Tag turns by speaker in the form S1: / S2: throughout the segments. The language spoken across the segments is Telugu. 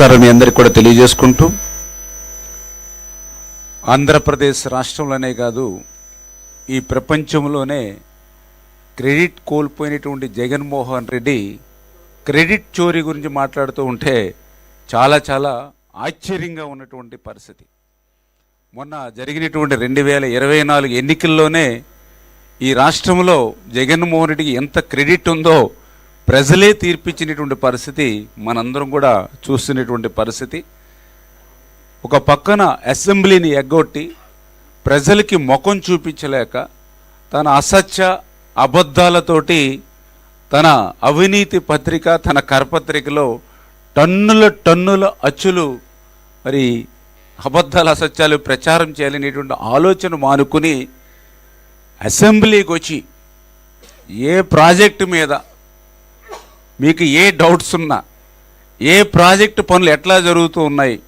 S1: నమస్కారం మీ అందరికి కూడా తెలియజేసుకుంటూ ఆంధ్రప్రదేశ్ రాష్ట్రంలోనే కాదు ఈ ప్రపంచంలోనే క్రెడిట్ కోల్పోయినటువంటి జగన్మోహన్ రెడ్డి క్రెడిట్ చోరీ గురించి మాట్లాడుతూ ఉంటే చాలా చాలా ఆశ్చర్యంగా ఉన్నటువంటి పరిస్థితి. మొన్న జరిగినటువంటి రెండు వేల ఇరవై నాలుగు ఎన్నికల్లోనే ఈ రాష్ట్రంలో జగన్మోహన్ రెడ్డికి ఎంత క్రెడిట్ ఉందో ప్రజలే తీర్పిచ్చినటువంటి పరిస్థితి మనందరం కూడా చూస్తున్నటువంటి పరిస్థితి. ఒక పక్కన అసెంబ్లీని ఎగ్గొట్టి ప్రజలకి ముఖం చూపించలేక తన అసత్య అబద్ధాలతోటి తన అవినీతి పత్రిక తన కరపత్రికలో టన్నుల టన్నుల అచ్చులు మరి అబద్ధాల అసత్యాలు ప్రచారం చేయాలనేటువంటి ఆలోచన మానుకుని అసెంబ్లీకి వచ్చి ఏ ప్రాజెక్టు మీద మీకు ఏ డౌట్స్ ఉన్నా ఏ ప్రాజెక్టు పనులు ఎట్లా జరుగుతూ ఉన్నాయి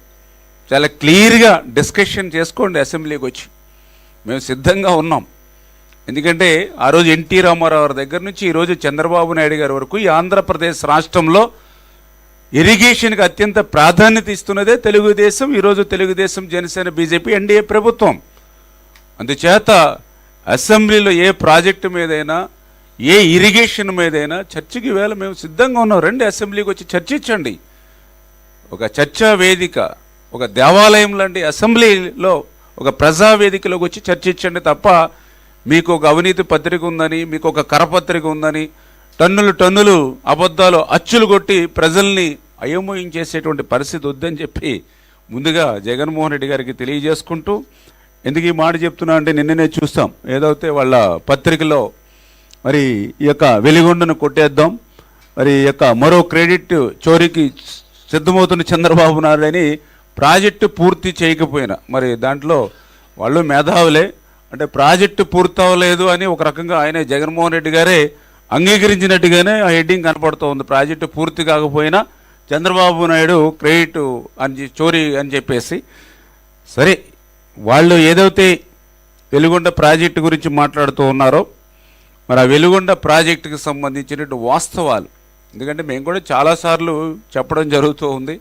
S1: చాలా క్లియర్గా డిస్కషన్ చేసుకోండి అసెంబ్లీకి వచ్చి. మేము సిద్ధంగా ఉన్నాం. ఎందుకంటే ఆ రోజు ఎన్టీ రామారావు గారి దగ్గర నుంచి ఈరోజు చంద్రబాబు నాయుడు గారి వరకు ఈ ఆంధ్రప్రదేశ్ రాష్ట్రంలో ఇరిగేషన్కి అత్యంత ప్రాధాన్యత ఇస్తున్నదే తెలుగుదేశం ఈరోజు తెలుగుదేశం జనసేన బీజేపీ ఎన్డీఏ ప్రభుత్వం. అందుచేత అసెంబ్లీలో ఏ ప్రాజెక్టు మీదైనా ఏ ఇరిగేషన్ మీదైనా చర్చకి వేళ మేము సిద్ధంగా ఉన్నాం. రండి అసెంబ్లీకి వచ్చి చర్చించండి. ఒక చర్చా వేదిక ఒక దేవాలయం లాంటి అసెంబ్లీలో ఒక ప్రజా వేదికలోకి వచ్చి చర్చించండి తప్ప మీకు ఒక అవినీతి పత్రిక ఉందని మీకు ఒక కరపత్రిక ఉందని టన్నులు టన్నులు అబద్ధాలు అచ్చులు కొట్టి ప్రజల్ని అయోమయించేసేటువంటి పరిస్థితి వద్దని చెప్పి ముందుగా జగన్మోహన్ రెడ్డి గారికి తెలియజేసుకుంటూ ఎందుకు ఈ మాట చెప్తున్నా అంటే నిన్ననే చూస్తాం. ఏదైతే వాళ్ళ పత్రికలో మరి ఈ యొక్క వెలిగొండను కొట్టేద్దాం. మరి ఈ యొక్క మరో క్రెడిట్ చోరీకి సిద్ధమవుతున్న చంద్రబాబు నాయుడు అని ప్రాజెక్టు పూర్తి చేయకపోయినా మరి దాంట్లో వాళ్ళు మేధావులే. అంటే ప్రాజెక్టు పూర్తి అవ్వలేదు అని ఒక రకంగా ఆయన జగన్మోహన్ రెడ్డి గారే అంగీకరించినట్టుగానే ఆ హెడ్డింగ్ కనపడుతూ ఉంది. ప్రాజెక్టు పూర్తి కాకపోయినా చంద్రబాబు నాయుడు క్రెడిట్ అని చోరీ అని చెప్పేసి. సరే వాళ్ళు ఏదైతే వెలుగొండ ప్రాజెక్టు గురించి మాట్లాడుతూ ఉన్నారో మరి ఆ వెలుగొండ ప్రాజెక్టుకి సంబంధించినటువంటి వాస్తవాలు. ఎందుకంటే మేము కూడా చాలాసార్లు చెప్పడం జరుగుతూ ఉంది.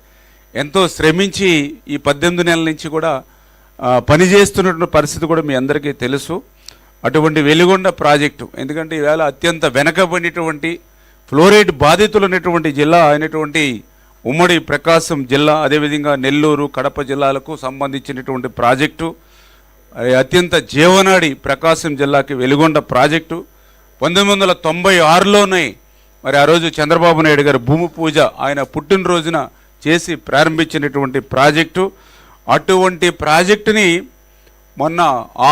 S1: ఎంతో శ్రమించి ఈ పద్దెనిమిది నెలల నుంచి కూడా పనిచేస్తున్నటువంటి పరిస్థితి కూడా మీ అందరికీ తెలుసు. అటువంటి వెలుగొండ ప్రాజెక్టు ఎందుకంటే ఈవేళ అత్యంత వెనకబడినటువంటి ఫ్లోరైడ్ బాధితులు ఉన్నటువంటి జిల్లా అయినటువంటి ఉమ్మడి ప్రకాశం జిల్లా అదేవిధంగా నెల్లూరు కడప జిల్లాలకు సంబంధించినటువంటి ప్రాజెక్టు అత్యంత జీవనాడి ప్రకాశం జిల్లాకి వెలుగొండ ప్రాజెక్టు. పంతొమ్మిది వందల తొంభై ఆరులోనే మరి ఆ రోజు చంద్రబాబు నాయుడు గారు భూమి పూజ ఆయన పుట్టినరోజున చేసి ప్రారంభించినటువంటి ప్రాజెక్టు. అటువంటి ప్రాజెక్టుని మొన్న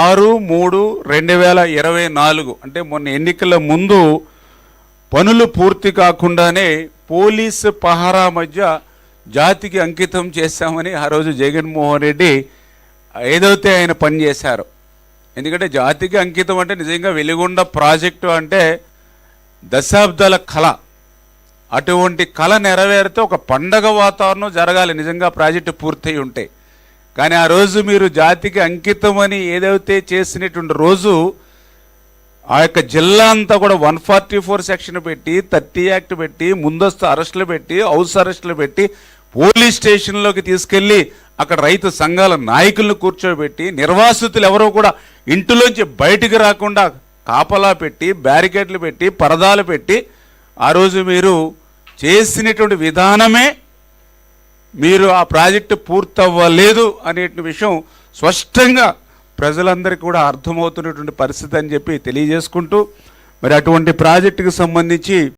S1: ఆరు మూడు రెండు వేల ఇరవై నాలుగు అంటే మొన్న ఎన్నికల ముందు పనులు పూర్తి కాకుండానే పోలీసు పహారా మధ్య జాతికి అంకితం చేశామని ఆ రోజు జగన్మోహన్ రెడ్డి ఏదైతే ఆయన పనిచేశారో ఎందుకంటే జాతికి అంకితం అంటే నిజంగా వెలిగొండ ప్రాజెక్టు అంటే దశాబ్దాల కళ. అటువంటి కళ నెరవేరితే ఒక పండగ వాతావరణం జరగాలి. నిజంగా ప్రాజెక్టు పూర్తయి ఉంటే. కానీ ఆ రోజు మీరు జాతికి అంకితమని ఏదైతే చేసినటువంటి రోజు ఆ యొక్క జిల్లా అంతా కూడా వన్ ఫార్టీ ఫోర్ సెక్షన్ పెట్టి థర్టీ యాక్ట్ పెట్టి ముందస్తు అరెస్టులు పెట్టి హౌస్ అరెస్టులు పెట్టి పోలీస్ స్టేషన్లోకి తీసుకెళ్ళి అక్కడ రైతు సంఘాల నాయకులను కూర్చోబెట్టి నిర్వాసితులు ఎవరో కూడా ఇంటిలోంచి బయటికి రాకుండా కాపలా పెట్టి బ్యారికేడ్లు పెట్టి పరదాలు పెట్టి ఆ రోజు మీరు చేసినటువంటి విధానమే మీరు ఆ ప్రాజెక్టు పూర్తవ్వలేదు అనే విషయం స్పష్టంగా ప్రజలందరికీ కూడా అర్థమవుతున్నటువంటి పరిస్థితి అని చెప్పి తెలియజేసుకుంటూ మరి అటువంటి ప్రాజెక్టుకి సంబంధించి